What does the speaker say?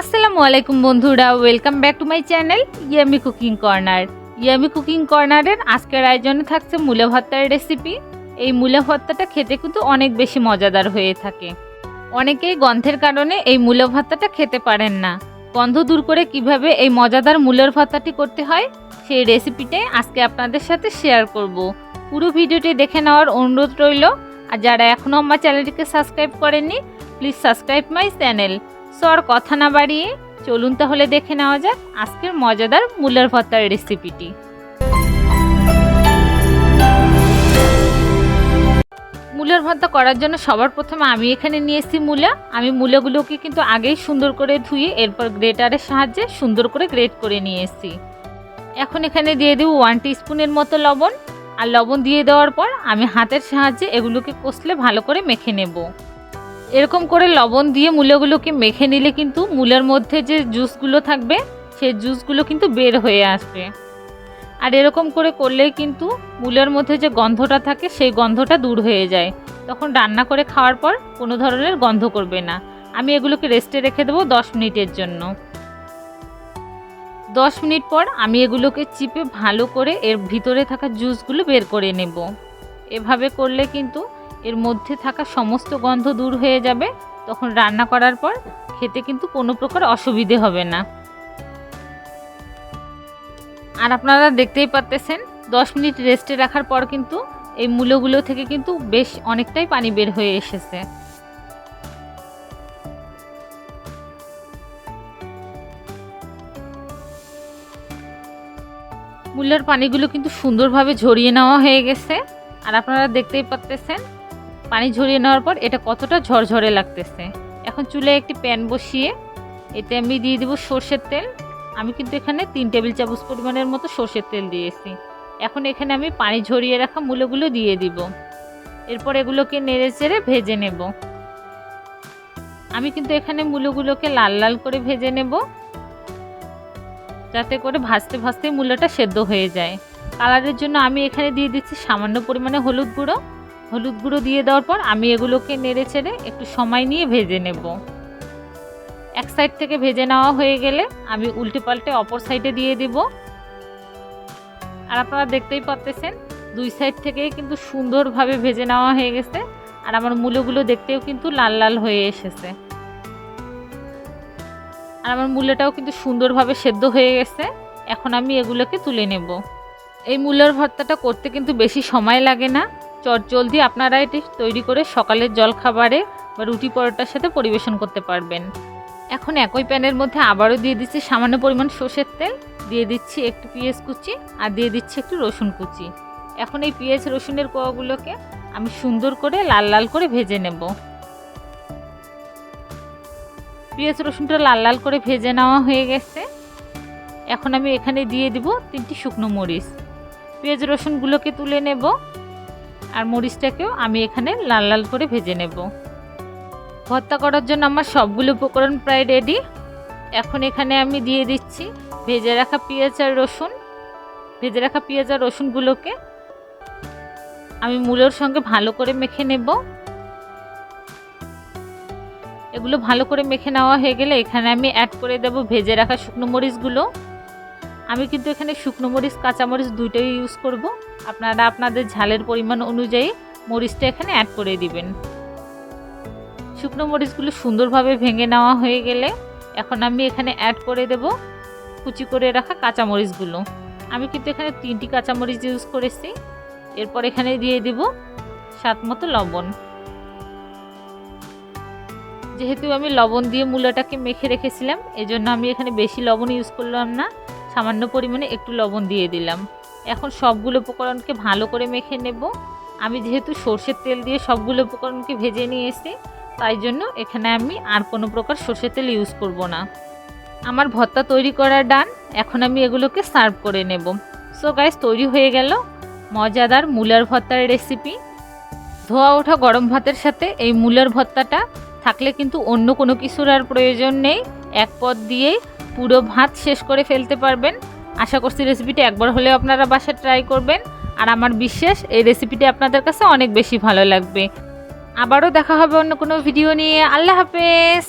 আসসালামু আলাইকুম বন্ধুরা welcome back to my channel yummy cooking corner yummy cooking কর্নারের আজকের আয়োজনে থাকছে মূলে ভর্তার রেসিপি এই মূলে ভর্তাটা খেতে কিন্তু অনেক বেশি মজাদার হয়ে থাকে। অনেকেই গন্ধের কারণে এই মূলে ভর্তাটা খেতে পারেন না। গন্ধ দূর করে কীভাবে এই মজাদার মূলের ভর্তাটি করতে হয়, সেই রেসিপিটাই আজকে আপনাদের সাথে শেয়ার করব। পুরো ভিডিওটি দেখে নেওয়ার অনুরোধ রইল। আর যারা এখনও আমার চ্যানেলটিকে সাবস্ক্রাইব করেননি please subscribe my channel so আর কথা না বাড়িয়ে, চলুন তাহলে দেখে নেওয়া যাক আজকের মজাদার মূলার ভর্তার রেসিপিটি। মূলার ভর্তা করার জন্য সবার প্রথমে আমি এখানে নিয়ে এসেছি মূলা। আমি মূলাগুলোকে কিন্তু আগেই সুন্দর করে ধুয়ে, এরপর গ্রেটারের সাহায্যে সুন্দর করে গ্রেট করে নিয়ে এসেছি এখন এখানে দিয়ে দেবো ওয়ান স্পুনের মতো লবণ। আর লবণ দিয়ে দেওয়ার পর আমি হাতের সাহায্যে এগুলোকে কষলে ভালো করে মেখে নেব। এরকম করে লবণ দিয়ে মূলাগুলোকে মেখে নিলে কিন্তু মূলার মধ্যে যে জুসগুলো থাকবে, সেই জুসগুলো কিন্তু বের হয়ে আসবে। আর এরকম করে করলেই কিন্তু মূলার মধ্যে যে গন্ধটা থাকে, সেই গন্ধটা দূর হয়ে যায়। তখন রান্না করে খাওয়ার পর কোনো ধরনের গন্ধ করবে না। আমি এগুলোকে রেস্টে রেখে দেবো দশ মিনিটের জন্য। দশ মিনিট পর আমি এগুলোকে চিপে ভালো করে এর ভিতরে থাকা জুসগুলো বের করে নেব। এভাবে করলে কিন্তু এর মধ্যে থাকা সমস্ত গন্ধ দূর হয়ে যাবে, তখন রান্না করার পর খেতে কিন্তু কোনো প্রকার অসুবিধে হবে না। আর আপনারা দেখতেই পারতেছেন, দশ মিনিট রেস্টে রাখার পর কিন্তু এই মূলগুলো থেকে কিন্তু বেশ অনেকটাই পানি বের হয়ে এসেছে। মূল্যের পানিগুলো কিন্তু সুন্দরভাবে ঝরিয়ে নেওয়া হয়ে গেছে। আর আপনারা দেখতেই পাচ্তেছেন পানি ঝরিয়ে নেওয়ার পর এটা কতটা ঝরঝরে লাগতেছে। এখন চুলে একটি প্যান বসিয়ে এতে আমি দিয়ে দেবো সর্ষের তেল। আমি কিন্তু এখানে তিন টেবিল চামচ পরিমাণের মতো সর্ষের তেল দিয়েছি। এখন এখানে আমি পানি ঝরিয়ে রাখা মূলগুলো দিয়ে দিব। এরপর এগুলোকে নেড়ে চেড়ে ভেজে নেব। আমি কিন্তু এখানে মূলগুলোকে লাল লাল করে ভেজে নেব। যাতে করে ভাজতে ভাজতে মূলটা সেদ্ধ হয়ে যায়। কালারের জন্য আমি এখানে দিয়ে দিচ্ছি সামান্য পরিমাণে হলুদ গুঁড়ো। হলুদ গুঁড়ো দিয়ে দেওয়ার পর আমি এগুলোকে নেড়ে ছেড়ে একটু সময় নিয়ে ভেজে নেব। এক সাইড থেকে ভেজে নেওয়া হয়ে গেলে আমি উল্টে পাল্টে অপর সাইডে দিয়ে দিব। আর আপনারা দেখতেই পাচ্তেছেন দুই সাইড থেকে কিন্তু সুন্দরভাবে ভেজে নেওয়া হয়ে গেছে আর আমার মূলগুলো দেখতেও কিন্তু লাল লাল হয়ে এসেছে। আর আমার মূল্যটাও কিন্তু সুন্দরভাবে সেদ্ধ হয়ে গেছে, এখন আমি এগুলোকে তুলে নেব। এই মূল্যর ভর্তাটা করতে কিন্তু বেশি সময় লাগে না। চট জলদি আপনারা এটি তৈরি করে সকালের জলখাবারে বা রুটি পরোটার সাথে পরিবেশন করতে পারবেন। এখন একই প্যানের মধ্যে আবারও দিয়ে দিচ্ছি সামান্য পরিমাণ সর্ষের তেল, দিয়ে দিচ্ছি একটু পেঁয়াজ কুচি আর দিয়ে দিচ্ছি একটু রসুন কুচি। এখন এই পেঁয়াজ রসুনের কোয়াগুলোকে আমি সুন্দর করে লাল লাল করে ভেজে নেব। পেঁয়াজ রসুনটা লাল লাল করে ভেজে নেওয়া হয়ে গেছে। এখন আমি এখানে দিয়ে দিব তিনটি শুকনো মরিচ। পেঁয়াজ রসুনগুলোকে তুলে নেব। আর মরিচটাকেও আমি এখানে লাল লাল করে ভেজে নেব। ভর্তা করার জন্য আমার সবগুলো উপকরণ প্রায় রেডি এখন এখানে আমি দিয়ে দিচ্ছি ভেজে রাখা পেঁয়াজ আর রসুন। ভেজে রাখা পেঁয়াজ আর রসুনগুলোকে আমি মূলোর সঙ্গে ভালো করে মেখে নেব। এগুলো ভালো করে মেখে নেওয়া হয়ে গেলে এখানে আমি অ্যাড করে দেব ভেজে রাখা শুকনো মরিচগুলো। আমি কিন্তু এখানে শুকনো মরিচ কাঁচামরিচ দুইটাই ইউজ করব। আপনারা আপনাদের ঝালের পরিমাণ অনুযায়ী মরিচটা এখানে অ্যাড করে দিবেন। শুকনো মরিচগুলো সুন্দরভাবে ভেঙে নেওয়া হয়ে গেলে এখন আমি এখানে অ্যাড করে দেব কুচি করে রাখা কাঁচামরিচগুলো আমি কিন্তু এখানে তিনটি কাঁচামরিচ ইউজ করেছি। এরপর এখানে দিয়ে দিব স্বাদ মতো লবণ। যেহেতু আমি লবণ দিয়ে মূলাটাকে মেখে রেখেছিলাম, এজন্য আমি এখানে বেশি লবণ ইউজ করলাম না। সামান্য পরিমাণে একটু লবণ দিয়ে দিলাম। এখন সবগুলো উপকরণকে ভালো করে মেখে নেব। আমি যেহেতু সর্ষের তেল দিয়ে সবগুলো উপকরণকে ভেজে নিয়ে এসেছি তাই জন্য এখানে আমি আর কোনো প্রকার সর্ষের তেল ইউজ করব না। আমার ভর্তা তৈরি করার ডান, এখন আমি এগুলোকে সার্ভ করে নেব। সো গাইস তৈরি হয়ে গেল মজাদার মূলার ভর্তার রেসিপি ধোয়া ওঠা গরম ভাতের সাথে এই মূলার ভর্তাটা থাকলে কিন্তু অন্য কোনো কিছুর আর প্রয়োজন নেই। এক পদ দিয়েই পুরো ভাত শেষ করে ফেলতে পারবেন। আশা করছি রেসিপিটি একবার হলেও আপনারা বাসায় ট্রাই করবেন। আর আমার বিশ্বাস, এই রেসিপিটি আপনাদের কাছে অনেক বেশি ভালো লাগবে। আবারও দেখা হবে অন্য কোনো ভিডিও নিয়ে। আল্লাহ হাফেজ!